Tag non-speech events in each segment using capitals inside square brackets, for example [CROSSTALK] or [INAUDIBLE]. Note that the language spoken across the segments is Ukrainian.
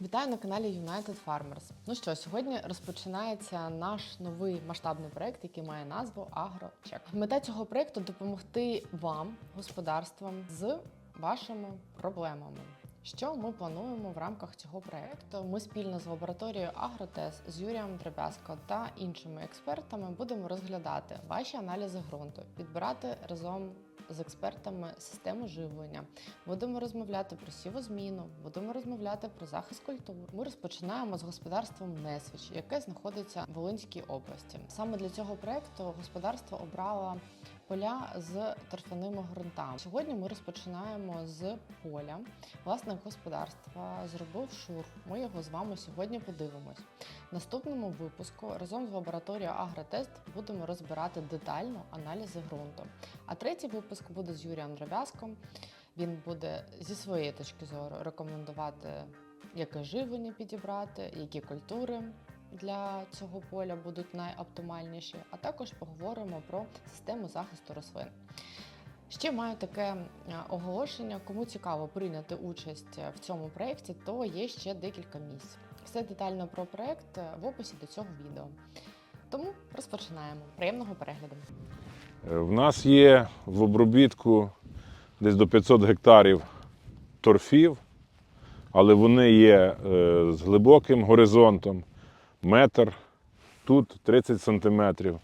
Вітаю на каналі United Farmers. Ну що, сьогодні розпочинається наш новий масштабний проект, який має назву AgroCheck. Мета цього проекту допомогти вам, господарствам, з вашими проблемами. Що ми плануємо в рамках цього проекту? Ми спільно з лабораторією Агротес з Юрієм Дребязко та іншими експертами будемо розглядати ваші аналізи ґрунту, підбирати разом з експертами систему живлення, Будемо розмовляти про сівозміну, будемо розмовляти про захист культур. Ми розпочинаємо з господарством Несвіч, яке знаходиться в Волинській області. Саме для цього проекту господарство обрало поля з торфяними ґрунтами. Сьогодні ми розпочинаємо з поля. Власник господарства зробив шурф. Ми його з вами сьогодні подивимось. Наступному випуску разом з лабораторією Агротест будемо розбирати детально аналізи ґрунту. А третій випуск буде з Юрієм Дробязком. Він буде зі своєї точки зору рекомендувати, яке живлення підібрати, які культури для цього поля будуть найоптимальніші, а також поговоримо про систему захисту рослин. Ще маю таке е, оголошення. Кому цікаво прийняти участь в цьому проєкті, то є ще декілька місць. Все детально про проєкт в описі до цього відео. Тому розпочинаємо. Приємного перегляду! Е, В нас є в обробітку десь до 500 гектарів торфів, але вони є е, з глибоким горизонтом, метр, тут 30 сантиметрів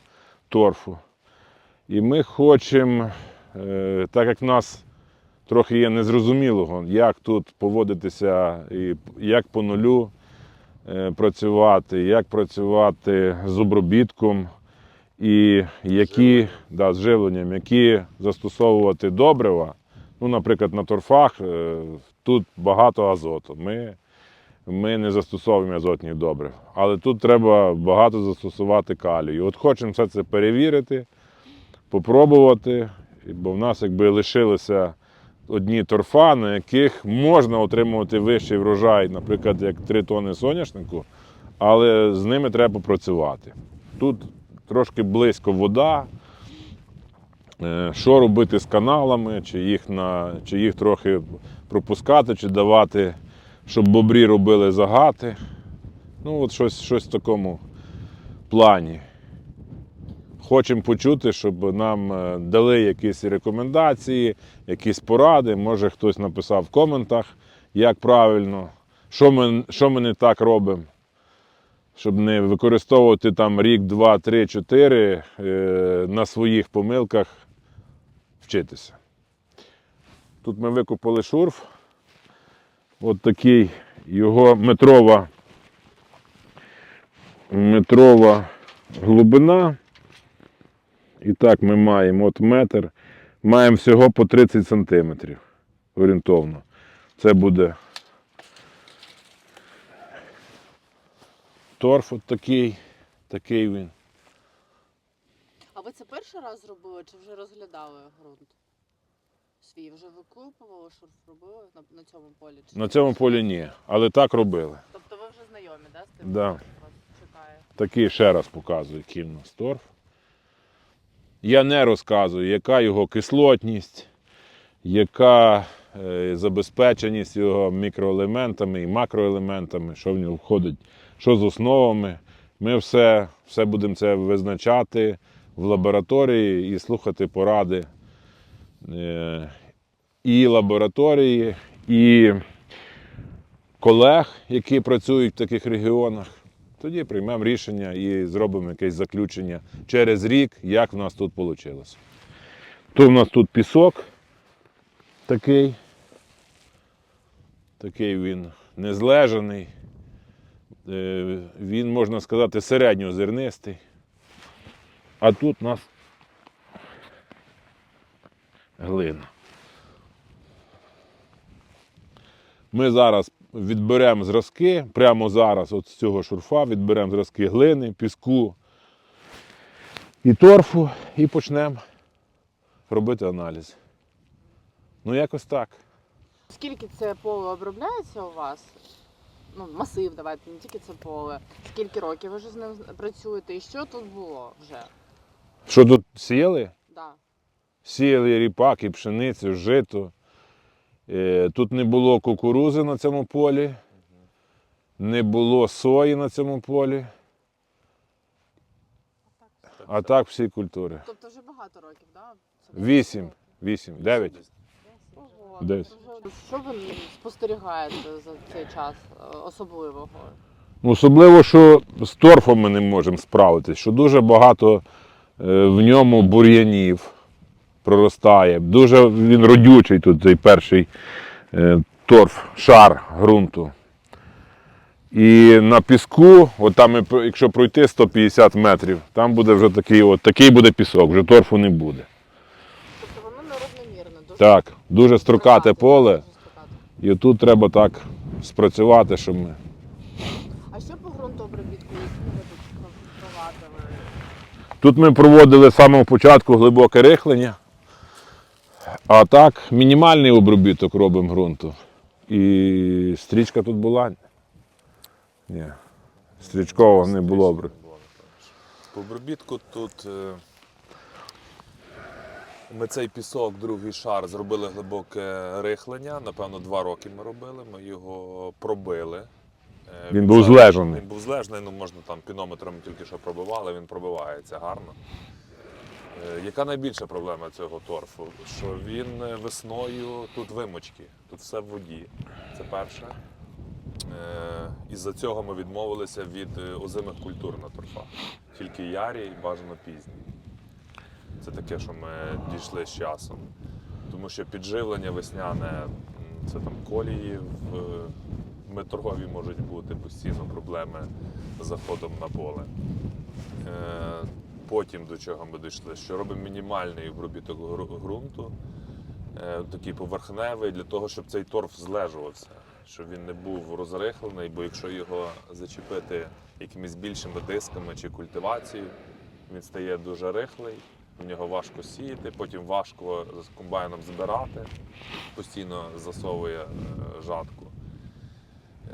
торфу. І ми хочемо, е, так як в нас трохи є незрозумілого, як тут поводитися і як по нулю працювати, як працювати з обробітком і які да, з живленням, які застосовувати добрива. Ну, наприклад, на торфах е, тут багато азоту. Ми, ми не застосовуємо азотних добрив. Але тут треба багато застосувати калію. От хочемо все це перевірити, попробувати, бо в нас якби лишилися одні торфа, на яких можна отримувати вищий врожай, наприклад, як 3 тони соняшнику, але з ними треба попрацювати. Тут трошки близько вода. Е, Що робити з каналами, чи їх, на, чи їх трохи пропускати, чи давати, щоб бобрі робили загати. Ну, от щось, щось в такому плані. Хочемо почути, щоб нам е, дали якісь рекомендації, якісь поради. Може хтось написав в коментах, як правильно, що ми, що ми не так робимо щоб не використовувати там рік, два, три, чотири е, на своїх помилках вчитися. Тут ми викопали шурф. От такий його метрова, метрова глибина. І так ми маємо от метр. Маємо всього по 30 сантиметрів орієнтовно. Це буде торф от такий, такий він. А ви це перший раз зробили чи вже розглядали ґрунт? Свій вже викупували, шурф робили на, на цьому полі? Чи На цьому полі ні, але так робили. Тобто ви вже знайомі, да, з тим, Да. що вас чекає? Такий ще раз показую, який в нас торф. Я не розказую, яка його кислотність, яка е, забезпеченість його мікроелементами і макроелементами, що в нього входить, що з основами. Ми все, все будемо це визначати в лабораторії і слухати поради е, і лабораторії, і колег, які працюють в таких регіонах. Тоді приймемо рішення і зробимо якесь заключення через рік, як в нас тут вийшло. То в нас тут пісок такий. Такий він незлежаний. Е, Він, можна сказати, середньозернистий. А тут у нас глина. Ми зараз відберемо зразки, прямо зараз от з цього шурфа відберемо зразки глини, піску і торфу і почнемо робити аналіз. Ну, якось так. Скільки це поле обробляється у вас? Ну, масив, давайте, не тільки це поле. Скільки років ви вже з ним працюєте? І що тут було вже? Що тут сіяли? Да. Сіяли ріпак і пшеницю, жито. Е, Тут не було кукурузи на цьому полі. не було сої на цьому полі. А так всі культури. Тобто вже багато років, так? Вісім, вісім, дев'ять. Десь. Що ви спостерігаєте за цей час е, особливого? Ну, Особливо, що з торфом ми не можемо справитися, що дуже багато е, в ньому бур'янів проростає. Дуже він родючий тут цей перший е, торф, шар ґрунту. І на піску, от там, якщо пройти 150 метрів, там буде вже такий, от, такий буде пісок, вже торфу не буде. Тобто воно нерівномірне, дуже Так, дуже строкате поле, і отут треба так спрацювати, щоб ми. А що по ґрунтообробітку, які ви тут провадили? Тут ми проводили з самого початку глибоке рихлення. А так, мінімальний обробіток робимо ґрунту. І стрічка тут була. Ні. Стрічкового не було. По обробітку тут е, ми цей пісок, другий шар, зробили глибоке рихлення. Напевно, два роки ми робили. Ми його пробили. Е, Він був злежаний. Він був злежний, ну можна там пінометром тільки що пробивали, він пробивається гарно. Е, Яка найбільша проблема цього торфу? Що він е, весною тут вимочки, тут все в воді. Це перше. Із-за цього ми відмовилися від озимих культур на торфах. Тільки ярі і бажано пізні. Це таке, що ми дійшли з часом. Тому що підживлення весняне це там колії в метрові можуть бути постійно проблеми з заходом на поле. Е, Потім до чого ми дійшли, що робимо мінімальний обробіток ґрунту, е, такий поверхневий, для того, щоб цей торф злежувався, щоб він не був розрихлений, бо якщо його зачепити якимись більшими дисками чи культивацією, він стає дуже рихлий, в нього важко сіяти, потім важко з комбайном збирати, постійно засовує е, жатку.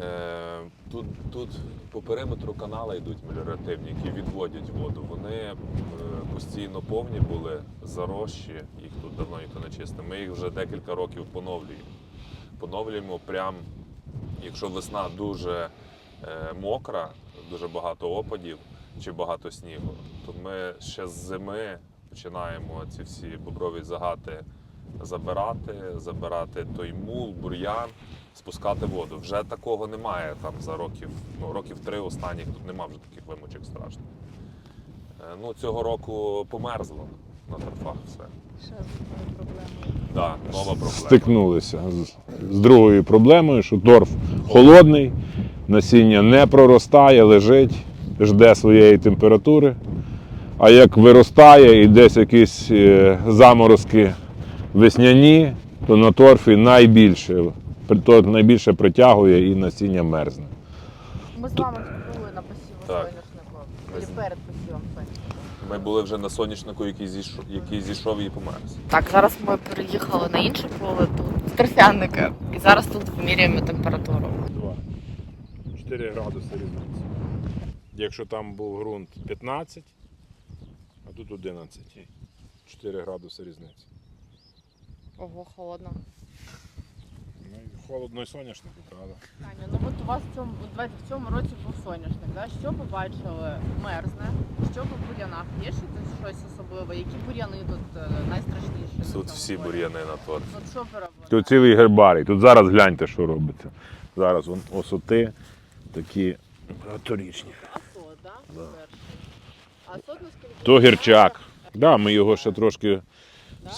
Е, Тут, тут по периметру канала йдуть меліоративні, які відводять воду. Вони е, постійно повні були, заросші, їх тут давно ніхто не чистив. Ми їх вже декілька років поновлюємо. Поновлюємо прям, якщо весна дуже мокра, дуже багато опадів чи багато снігу, то ми ще з зими починаємо ці всі боброві загати забирати, забирати той мул, бур'ян, спускати воду. Вже такого немає там за років, ну років три останніх тут нема вже таких вимочок страшних. Е, Ну, цього року померзло на торфах все. Ще з проблемою. Да, нова проблема. Стикнулися з, з другою проблемою, що торф холодний, насіння не проростає, лежить, жде своєї температури. А як виростає і десь якісь е, заморозки весняні, то на торфі найбільше, то найбільше притягує і насіння мерзне. Ми з вами були на посіву Так. соняшнику. Чи перед посівом соняшнику. Ми були вже на соняшнику, який зійшов, який зійшов і померз. Так, зараз ми переїхали на інше поле тут з торфяники. І зараз тут вимірюємо температуру. 2. 4 градуси різниці. Якщо там був ґрунт 15, а тут 11. 4 градуси різниці. Ого, холодно. Ну, і холодно і соняшник, правда? Таня, ну от у вас в цьому, от давайте в цьому році був соняшник. Да? Що ви бачили? Мерзне. Що по бур'янах? Є ще тут щось особливе? Які бур'яни тут е, найстрашніші? на Тут цьому всі полі? бур'яни на торфі. От що ви робили? Тут цілий гербарій. Тут зараз гляньте, що робиться. Зараз вон осоти такі багаторічні. Да? А асот, наскільки То гірчак. Да, ми його ще трошки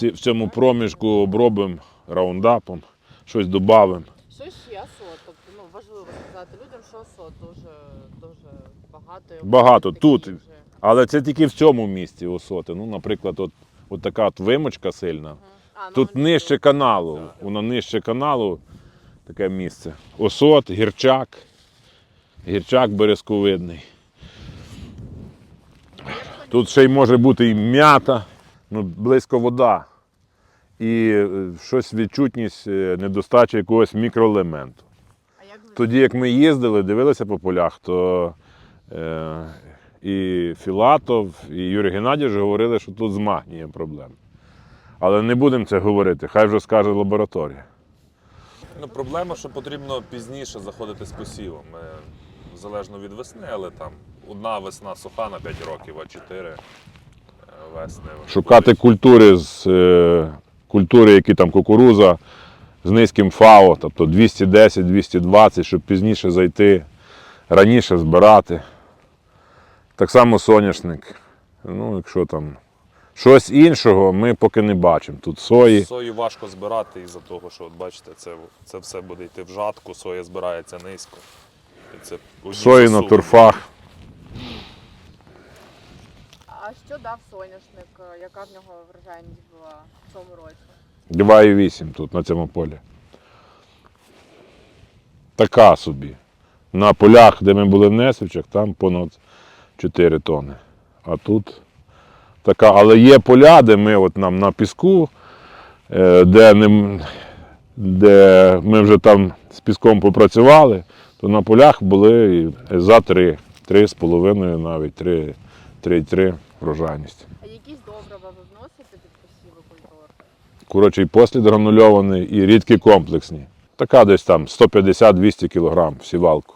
в цьому проміжку обробимо раундапом, щось додамо. Що ще асот? Тобто, ну, важливо сказати людям, що асот дуже, дуже багато. Багато. Тут. вже. Але це тільки в цьому місці осоти. Ну, наприклад, от, от така от вимочка сильна. А, ну, Тут нижче каналу. Воно нижче каналу таке місце. Осот, гірчак. Гірчак березковидний. Тут ще й може бути і м'ята, ну, близько вода. І е, щось відчутність е, недостачі якогось мікроелементу. Тоді, як ми їздили, дивилися по полях, то е, і Філатов, і Юрій Геннадійович говорили, що тут з магнієм проблеми. Але не будемо це говорити, хай вже скаже лабораторія. Ну, проблема, що потрібно пізніше заходити з посівом. Залежно від весни, але там одна весна суха на 5 років, а 4 е, весни. Шукати культури з е, культури, які там кукуруза з низьким ФАО, тобто 210-220, щоб пізніше зайти, раніше збирати. Так само соняшник. Ну, якщо там щось іншого, ми поки не бачимо. Тут сої. Сою важко збирати із-за того, що от бачите, це, це все буде йти в жатку, соя збирається низько. І це Сої на засуви. А що дав соняшник? Яка в нього врожайність була в цьому році? 2,8 тут на цьому полі. Така собі. На полях, де ми були в Несвичах, там понад 4 тони. А тут така. Але є поля, де ми от нам на піску, е, де, не, де ми вже там з піском попрацювали, то на полях були за 3, 3,5 навіть 3, 3,3 врожайність. А якісь добрива ви вносите під посіви культур? Курочий послід гранульований і рідкі комплексні. Така десь там 150-200 кг в сівалку.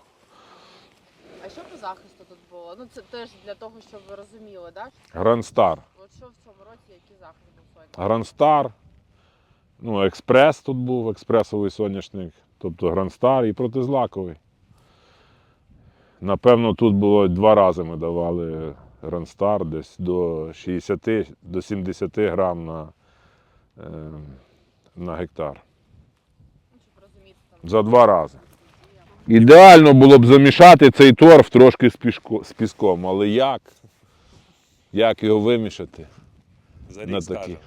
А що по захисту тут було? Ну це теж для того, щоб ви розуміли, так? Грандстар. От що в цьому році, який захист був? Грандстар. Ну, експрес тут був, експресовий соняшник, тобто Грандстар і протизлаковий. Напевно, тут було два рази ми давали Грандстар десь до 60 до 70 грам на, е, на гектар. Щоб розуміти там. За два рази. Ідеально було б замішати цей торф трошки з, пішко, з піском, але як? Як його вимішати? За на рік такі?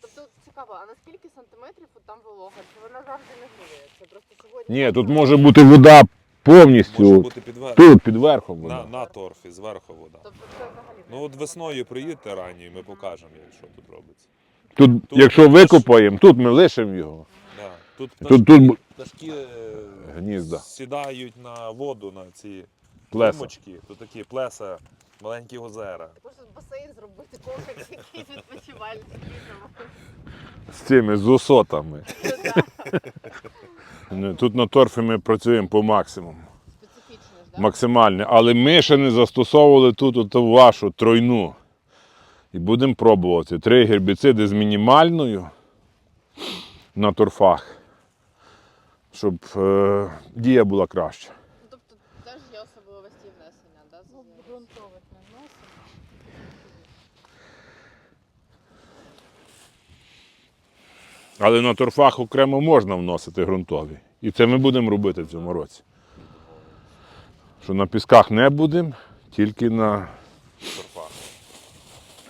Тобто цікаво, а наскільки сантиметрів от там волога? Чи вона завжди не гріється? Просто сьогодні. Ні, тут може бути вода повністю. Бути під. Тут під верхом вода. На, на торфі, зверху вода. Тобто це взагалі. Ну от весною приїдьте ранньою, ми покажемо, як- що тут робиться. Тут, Тут якщо теж- викопаємо, тут ми лишимо його. Да. Тут, Тут, тут пташки е, Гнізда. сідають на воду, на ці плеса. Тут такі плеса, маленькі озера. Можна басейн зробити комплекс, [LAUGHS] якийсь відпочивальний. З цими з усотами. [LAUGHS] Тут на торфі ми працюємо по максимуму. Максимальне. Але ми ще не застосовували тут оту вашу тройну. І будемо пробувати. Три гербіциди з мінімальною на торфах, щоб е, дія була краща. Ну, тобто теж є особливості внесення, так? Ну, ґрунтових не вносимо. Але на торфах окремо можна вносити ґрунтові. І це ми будемо робити в цьому році. Що на пісках не будемо, тільки на. торфах.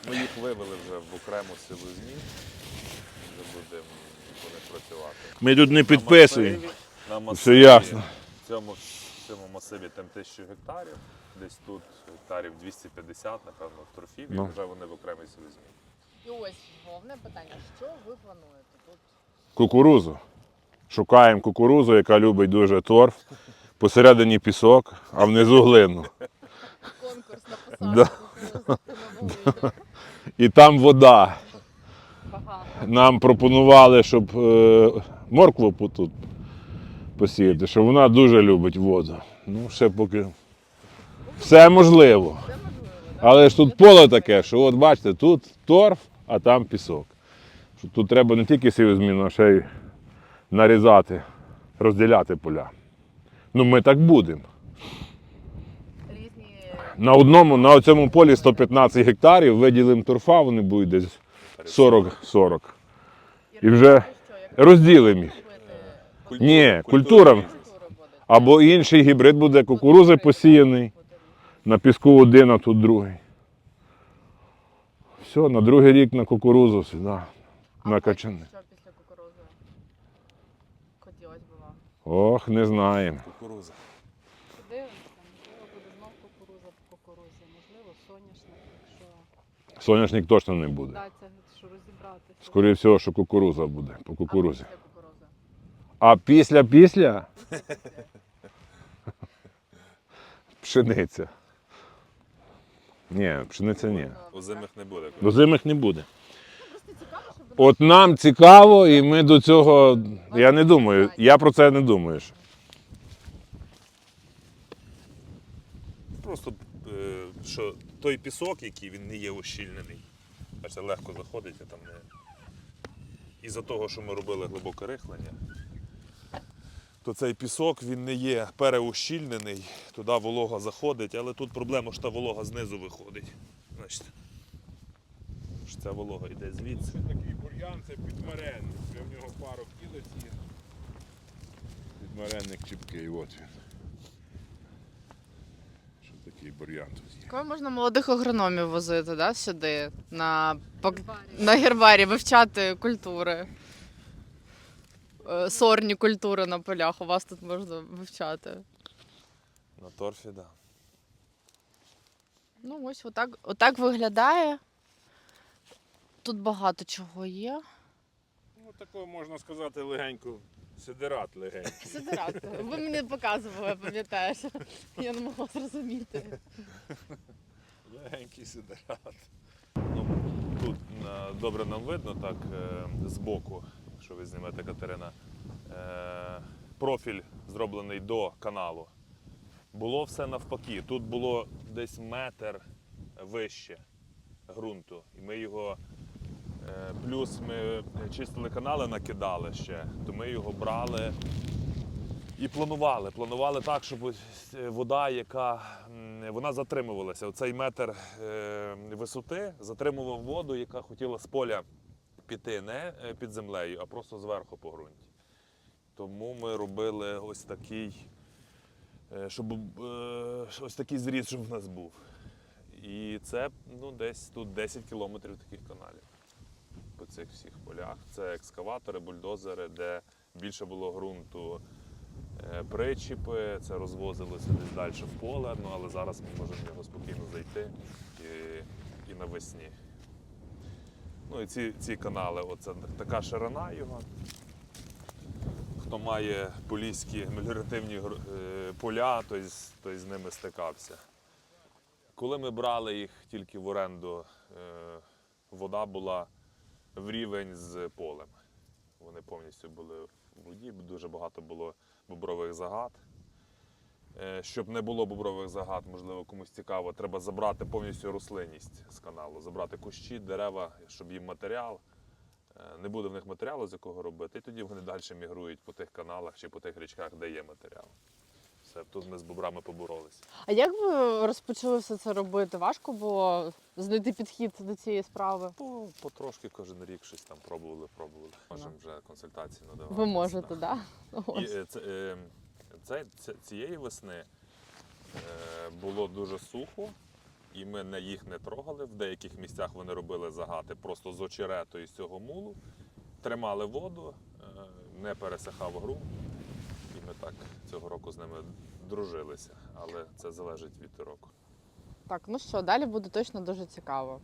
Ми їх вивели вже в окрему силозні. Вже будемо по них працювати. Ми тут не На підписуємо. масиві- На Все ясно. В цьому, в цьому масиві там 1000 гектарів. Десь тут гектарів 250, напевно, торфів, Ну. і вже вони в окремій силозні. І ось головне питання: що ви плануєте? Кукурузу. Шукаємо кукурузу, яка любить дуже торф. Посередині пісок, а внизу глину. Конкурс на посадку. І там вода. Нам пропонували, щоб е, моркву тут посіяти, що вона дуже любить воду. Ну, ще поки. Все можливо. Але ж тут поле таке, що от бачите, тут торф, а там пісок. Тут треба не тільки сівозміну, а ще й нарізати, розділяти поля. Ну, ми так будемо. На одному, на цьому полі 115 гектарів, виділимо торфа, вони будуть десь 40-40. І вже розділимо їх. Ні, культура. Або інший гібрид буде кукурузи посіяний. На піску один, а тут другий. Все, на другий рік на кукурузу сюди. А На потім качани. Що після кукурузи? Хотілося б вам. Ох, не знаємо. Кукуруза. Подивимося, можливо, буде знов кукуруза по кукурузі, можливо, соняшник, якщо Соняшник точно не буде. вдасться що розібрати. Скоріше всього, що кукуруза буде по кукурузі. А після кукурузи? А після після пшениця. Ні, пшениця ні. Озимих не буде. До зимих не буде. От нам цікаво, і ми до цього. Я не думаю, я про це не думаю. ще. просто е, що той пісок, який він не є ущільнений. Бачите, легко заходить, а там не. Із-за того, що ми робили глибоке рихлення, то цей пісок він не є переущільнений, туди волога заходить, але тут проблема, що та волога знизу виходить. Значить, ця волога йде звідси. Це такий бур'ян, це підмаренник. Це в нього пару кілоцін. Підмаренник чіпкий, от він. Що такий бур'ян тут є? Коли можна молодих агрономів возити да, сюди, на, пок- на гербарі, вивчати культури. Е, Сорні культури на полях. У вас тут можна вивчати. На торфі, так. Да. Ну, ось отак, отак виглядає. Тут багато чого є. Ну, такого можна сказати легенько. Сидерат легенький. [LAUGHS] Сидират. Ви мені показували, пам'ятаєш. Я не могла зрозуміти. Легенький сидерат. Ну, тут е, добре нам видно так е, збоку, якщо ви знімете Катерина. Е, профіль зроблений до каналу. Було все навпаки. Тут було десь метр вище ґрунту. І ми його. Е, Плюс ми чистили канали, накидали ще, то ми його брали і планували. Планували так, щоб е, вода, яка вона затримувалася. Оцей метр е, висоти затримував воду, яка хотіла з поля піти не під землею, а просто зверху по ґрунті. Тому ми робили ось такий, щоб ось такий зріз, щоб в нас був. І це ну, десь тут 10 кілометрів таких каналів по цих всіх полях. Це екскаватори, бульдозери, де більше було ґрунту е, причіпи, це розвозилося десь далі в поле, ну, але зараз ми можемо в нього спокійно зайти і, і навесні. Ну і ці, ці канали, оце така ширина його. Хто має поліські меліоративні е, поля, той, той з ними стикався. Коли ми брали їх тільки в оренду, е, вода була в рівень з полем. Вони повністю були в воді, дуже багато було бобрових загад. Е, Щоб не було бобрових загад, можливо, комусь цікаво, треба забрати повністю рослинність з каналу, забрати кущі, дерева, щоб їм матеріал. Е, Не буде в них матеріалу, з якого робити, і тоді вони далі мігрують по тих каналах чи по тих річках, де є матеріал. Все, тут ми з бобрами поборолися. А як ви розпочали все це робити? Важко було знайти підхід до цієї справи? По, потрошки кожен рік щось там пробували, пробували. Можемо вже консультації надавати. Ви можете, так? Да? І, е, це, е, це, це- цієї весни е, було дуже сухо, і ми не їх не трогали. В деяких місцях вони робили загати просто з очерету і з цього мулу, тримали воду, не пересихав ґрунт. І ми так цього року з ними дружилися, але це залежить від року. Так, ну що, далі буде точно дуже цікаво.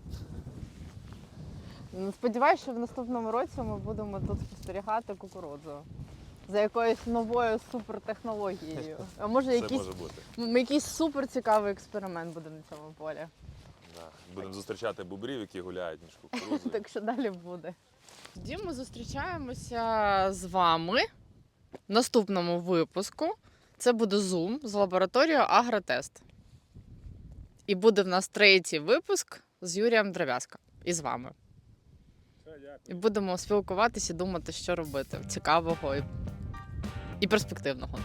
Сподіваюся, що в наступному році ми будемо тут спостерігати кукурудзу за якоюсь новою супертехнологією. [LAUGHS] А може Це якийсь, може бути. якийсь супер цікавий експеримент буде на цьому полі. Да. Будемо зустрічати бобрів, які гуляють між кукурудзою. [LAUGHS] Так що далі буде. Тоді ми зустрічаємося з вами в наступному випуску. Це буде Zoom з лабораторією Агротест. І буде в нас третій випуск з Юрієм Дров'язка і з вами. І будемо спілкуватися і думати, що робити цікавого і, і перспективного.